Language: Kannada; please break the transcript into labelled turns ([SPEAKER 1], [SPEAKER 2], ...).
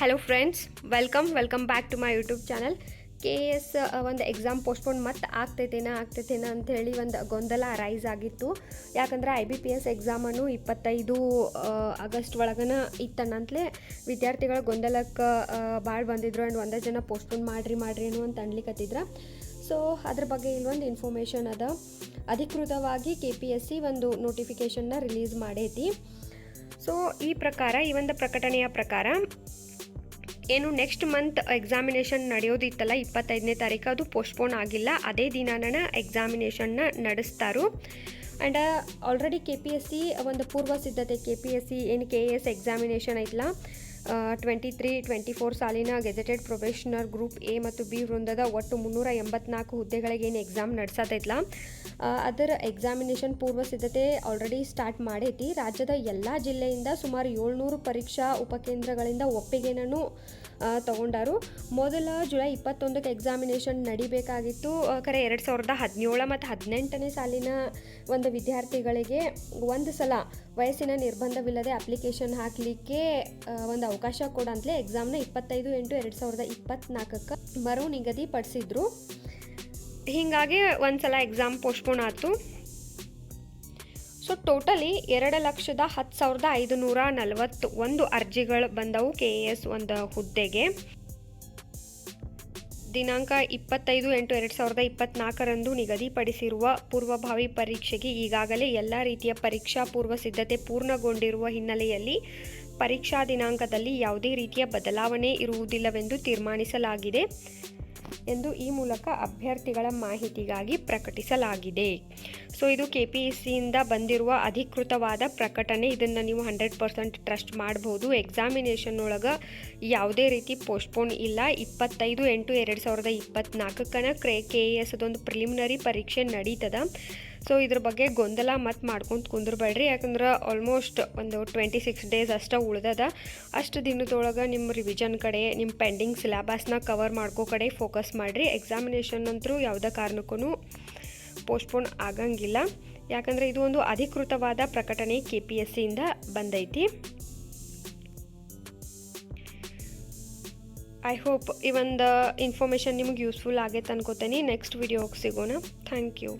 [SPEAKER 1] Hello friends welcome welcome back to my YouTube channel K S ಒಂದು ಎಕ್ಸಾಮ್ ಪೋಸ್ಟ್ಪೋನ್ ಮತ್ತೆ ಆಗ್ತೈತೇನ ಆಗ್ತೈತೇನ ಅಂಥೇಳಿ ಒಂದು ಗೊಂದಲ ರೈಸ್ ಆಗಿತ್ತು. ಯಾಕಂದ್ರೆ ಐ ಬಿ ಪಿ ಎಸ್ ಎಕ್ಸಾಮನ್ನು ಇಪ್ಪತ್ತೈದು ಆಗಸ್ಟ್ ಒಳಗನ ಇತ್ತನಂತಲೇ ವಿದ್ಯಾರ್ಥಿಗಳ ಗೊಂದಲಕ್ಕೆ ಭಾಳ ಬಂದಿದ್ರು ಆ್ಯಂಡ್ ಒಂದೇ ಜನ ಪೋಸ್ಟ್ಪೋನ್ ಮಾಡ್ರಿ ಮಾಡ್ರಿ ಏನು ಅಂತ ಅನ್ಲಿಕ್ಕತ್ತಿದ್ರ ಸೊ ಅದ್ರ ಬಗ್ಗೆ ಇಲ್ಲೊಂದು ಇನ್ಫಾರ್ಮೇಷನ್ ಅದ. ಅಧಿಕೃತವಾಗಿ ಕೆ ಪಿ ಎಸ್ ಸಿ ಒಂದು ನೋಟಿಫಿಕೇಷನ್ನ ರಿಲೀಸ್ ಮಾಡೈತಿ. ಸೊ ಈ ಪ್ರಕಾರ, ಈ ಒಂದು ಪ್ರಕಟಣೆಯ ಪ್ರಕಾರ ಏನು ನೆಕ್ಸ್ಟ್ ಮಂತ್ ಎಕ್ಸಾಮಿನೇಷನ್ ನಡೆಯೋದಿತ್ತಲ್ಲ, ಇಪ್ಪತ್ತೈದನೇ ತಾರೀಕು ಅದು ಪೋಸ್ಟ್ಪೋನ್ ಆಗಿಲ್ಲ. ಅದೇ ದಿನಾನ ಎಕ್ಸಾಮಿನೇಷನ್ನ ನಡೆಸ್ತಾರು. And already K P S C ಒಂದು ಪೂರ್ವ ಸಿದ್ಧತೆ ಕೆ ಪಿ ಎಸ್ ಸಿ ಏನು ಕೆ ಎ ಎಸ್ ಎಕ್ಸಾಮಿನೇಷನ್ ಐತಲ್ಲ ಟ್ವೆಂಟಿ ತ್ರೀ ಟ್ವೆಂಟಿ ಫೋರ್ ಸಾಲಿನ ಗೆಜೆಟೆಡ್ ಪ್ರೊಫೆಷನರ್ ಗ್ರೂಪ್ ಎ ಮತ್ತು ಬಿ ವೃಂದದ ಒಟ್ಟು ಮುನ್ನೂರ ಎಂಬತ್ನಾಲ್ಕು ಹುದ್ದೆಗಳಿಗೆ ಏನು ಎಕ್ಸಾಮ್ ನಡೆಸತೈತಲ್ಲ ಅದರ ಎಕ್ಸಾಮಿನೇಷನ್ ಪೂರ್ವ ಸಿದ್ಧತೆ ಆಲ್ರೆಡಿ ಸ್ಟಾರ್ಟ್ ಮಾಡೈತಿ. ರಾಜ್ಯದ ಎಲ್ಲ ಜಿಲ್ಲೆಯಿಂದ ಸುಮಾರು ಏಳ್ನೂರು ಪರೀಕ್ಷಾ ಉಪಕೇಂದ್ರಗಳಿಂದ ಒಪ್ಪಿಗೆನೂ ತಗೊಂಡಾರು. ಮೊದಲ ಜುಲೈ ಇಪ್ಪತ್ತೊಂದಕ್ಕೆ ಎಕ್ಸಾಮಿನೇಷನ್ ನಡಿಬೇಕಾಗಿತ್ತು. ಕರೆ ಎರಡು ಸಾವಿರದ ಹದಿನೇಳು ಮತ್ತು ಹದಿನೆಂಟನೇ ಸಾಲಿನ ಒಂದು ವಿದ್ಯಾರ್ಥಿಗಳಿಗೆ ಒಂದು ಸಲ ವಯಸ್ಸಿನ ನಿರ್ಬಂಧವಿಲ್ಲದೆ ಅಪ್ಲಿಕೇಶನ್ ಹಾಕಲಿಕ್ಕೆ ಒಂದು ಅವಕಾಶ ಕೊಡಂತಲೇ ಎಕ್ಸಾಮ್ನ ಇಪ್ಪತ್ತೈದು ಎಂಟು ಎರಡು ಸಾವಿರದ ಇಪ್ಪತ್ತ್ನಾಲ್ಕಕ್ಕೆ ಮರು ನಿಗದಿಪಡಿಸಿದ್ರು ಹೀಗಾಗಿ ಒಂದು ಸಲ ಎಕ್ಸಾಮ್ ಪೋಸ್ಟ್ಪೋನ್ ಆಯಿತು ಸೊ ಟೋಟಲಿ ಎರಡು ಲಕ್ಷದ ಹತ್ತು ಸಾವಿರದ ಐದುನೂರ ನಲವತ್ತು ಒಂದು ಅರ್ಜಿಗಳು ಬಂದವು ಕೆ ಎ ಎಸ್ ಒಂದು ಹುದ್ದೆಗೆ. ದಿನಾಂಕ ಇಪ್ಪತ್ತೈದು ಎಂಟು ಎರಡು ಸಾವಿರದ ಇಪ್ಪತ್ನಾಲ್ಕರಂದು ನಿಗದಿಪಡಿಸಿರುವ ಪೂರ್ವಭಾವಿ ಪರೀಕ್ಷೆಗೆ ಈಗಾಗಲೇ ಎಲ್ಲ ರೀತಿಯ ಪರೀಕ್ಷಾ ಪೂರ್ವ ಸಿದ್ಧತೆ ಪೂರ್ಣಗೊಂಡಿರುವ ಹಿನ್ನೆಲೆಯಲ್ಲಿ ಪರೀಕ್ಷಾ ದಿನಾಂಕದಲ್ಲಿ ಯಾವುದೇ ರೀತಿಯ ಬದಲಾವಣೆ ಇರುವುದಿಲ್ಲವೆಂದು ತೀರ್ಮಾನಿಸಲಾಗಿದೆ. ಎಂದು ಈ ಮೂಲಕ ಅಭ್ಯರ್ಥಿಗಳ ಮಾಹಿತಿಗಾಗಿ ಪ್ರಕಟಿಸಲಾಗಿದೆ. ಸೊ ಇದು ಕೆ ಪಿ ಎಸ್ ಸಿಯಿಂದ ಬಂದಿರುವ ಅಧಿಕೃತವಾದ ಪ್ರಕಟಣೆ. ಇದನ್ನು ನೀವು ಹಂಡ್ರೆಡ್ ಪರ್ಸೆಂಟ್ ಟ್ರಸ್ಟ್ ಮಾಡ್ಬೋದು. ಎಕ್ಸಾಮಿನೇಷನ್ ಒಳಗೆ ಯಾವುದೇ ರೀತಿ ಪೋಸ್ಟ್ಪೋನ್ ಇಲ್ಲ. ಇಪ್ಪತ್ತೈದು ಎಂಟು ಎರಡು ಸಾವಿರದ ಇಪ್ಪತ್ನಾಲ್ಕಕ್ಕನ ಕ್ರೇ ಕೆ ಎ ಎಸ್ ಅದೊಂದು ಪ್ರಿಲಿಮಿನರಿ ಪರೀಕ್ಷೆ ನಡೀತದ. ಸೊ ಇದ್ರ ಬಗ್ಗೆ ಗೊಂದಲ ಮತ್ತು ಮಾಡ್ಕೊಂತ ಕುಂದ್ರಬೇಡ್ರಿ. ಯಾಕಂದ್ರೆ ಆಲ್ಮೋಸ್ಟ್ ಒಂದು ಟ್ವೆಂಟಿ ಸಿಕ್ಸ್ ಡೇಸ್ ಅಷ್ಟೇ ಉಳ್ದದ. ಅಷ್ಟು ದಿನದೊಳಗೆ ನಿಮ್ಮ ರಿವಿಷನ್ ಕಡೆ ನಿಮ್ಮ ಪೆಂಡಿಂಗ್ ಸಿಲೆಬಸ್ನ ಕವರ್ ಮಾಡ್ಕೋ ಕಡೆ ಫೋಕಸ್ ಮಾಡಿರಿ. ಎಕ್ಸಾಮಿನೇಷನ್ ಅಂತರೂ ಯಾವುದೇ ಕಾರಣಕ್ಕೂ ಪೋಸ್ಟ್ಪೋನ್ ಆಗಂಗಿಲ್ಲ. ಯಾಕಂದರೆ ಇದು ಒಂದು ಅಧಿಕೃತವಾದ ಪ್ರಕಟಣೆ ಕೆ ಪಿ ಎಸ್ ಸಿಯಿಂದ ಬಂದೈತಿ. ಐ ಹೋಪ್ ಈ ಒಂದು ಇನ್ಫಾರ್ಮೇಷನ್ ನಿಮಗೆ ಯೂಸ್ಫುಲ್ ಆಗೈತೆ ಅನ್ಕೋತೀನಿ. ನೆಕ್ಸ್ಟ್ ವಿಡಿಯೋಗೆ ಸಿಗೋಣ. Thank you